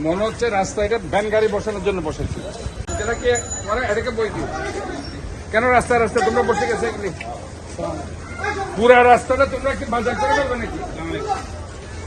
মনে হচ্ছে রাস্তা এটা ভ্যান গাড়ি বসানোর জন্য বসেছে। এটা কি মানে এটাকে বই দিও কেন রাস্তা রাস্তা তোমরা বসে গেছে এগুলি পুরা রাস্তাটা তোমরা কি বাজার করে দেবে নাকি?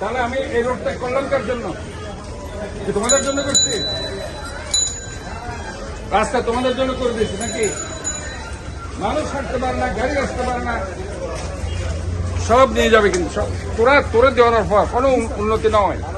তাহলে আমি এই রোডটা করলাম কার জন্য তোমাদের জন্য করছি? রাস্তা তোমাদের জন্য করে দিয়েছি নাকি? মানুষ হাঁটতে পারে না, গাড়ি আসতে পারে না। সব নিয়ে যাবে কিন্তু, সব তোরা তোরে দেওয়ানোর পর কোনো উন- উন্নতি নয়।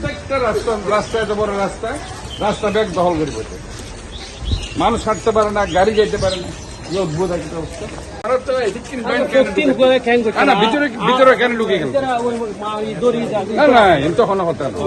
প্রত্যেকটা রাস্তা রাস্তা এত বড় রাস্তা রাস্তা ব্যাগ দখল করে বসে। মানুষ হাঁটতে পারে না গাড়ি যেতে পারে না। অদ্ভুত একটা অবস্থা। ভিতরে ভিতরে কেন ঢুকে গেল? না না এ তখন হতো না।